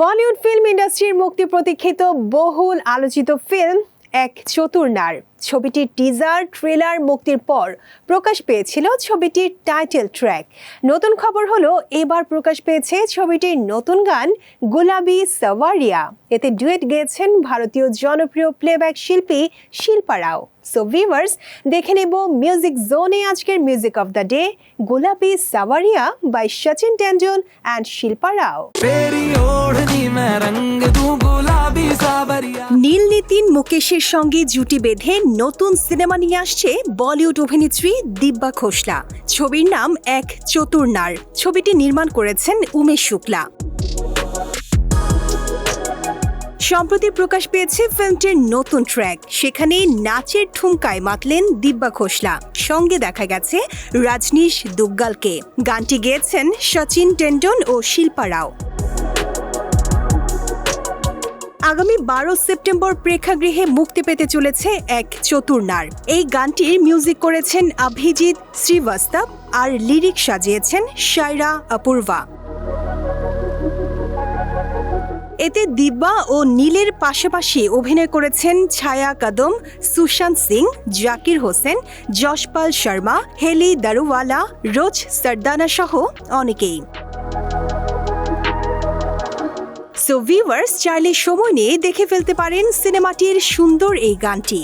Bollywood film ইন্ডাস্ট্রির মুক্তি প্রতীক্ষিত বহুল আলোচিত ফিল্ম এক চতুর্নার। ছবিটির টিজার, ট্রেলার মুক্তির পর প্রকাশ পেয়েছিল ছবিটির টাইটেল ট্র্যাক। নতুন খবর হলো, এবার প্রকাশ পেয়েছে ছবিটির নতুন গান গুলাবি সাওয়ারিয়া। এতে ডুয়েট গেয়েছেন ভারতীয় জনপ্রিয় প্লেব্যাক শিল্পী শিল্পা রাও। সো ভিভার্স দেখে নেব মিউজিক জোনে আজকের music of the day Gulabi Sawariya by Sachin টেন্ডুল and Shilpa Rao. Neel Nitin মুকেশের সঙ্গে জুটি বেঁধে নতুন সিনেমা নিয়ে আসছে বলিউড অভিনেত্রী দিব্যা খোসলা। ছবির নাম এক চতুর্নার ছবিটি নির্মাণ করেছেন উমেশ শুক্লা। সম্প্রতি প্রকাশ পেয়েছে ফিল্মটির নতুন ট্র্যাক। সেখানে নাচের ঠুমকায় মাতলেন দিব্যা খোসলা। সঙ্গে দেখা গেছে রাজনীশ দুগ্গালকে। গানটি গেয়েছেন সচিন টেন্ডন ও শিল্পা রাও। আগামী বারো সেপ্টেম্বর প্রেক্ষাগৃহে মুক্তি পেতে চলেছে এক চতুর্নার। এই গানটির মিউজিক করেছেন অভিজিৎ শ্রীবাস্তব আর লিরিক সাজিয়েছেন শায়রা অপূর্বা। এতে দিব্যা ও নীলের পাশাপাশি অভিনয় করেছেন ছায়া কদম, সুশান্ত সিং, জাকির হোসেন, যশপাল শর্মা, হেলি দারুওয়ালা, রোজ সর্দানা সহ অনেকেই। সো ভিউয়ার্স চাইলে সময় নিয়ে দেখে ফেলতে পারেন সিনেমাটির সুন্দর এই গানটি।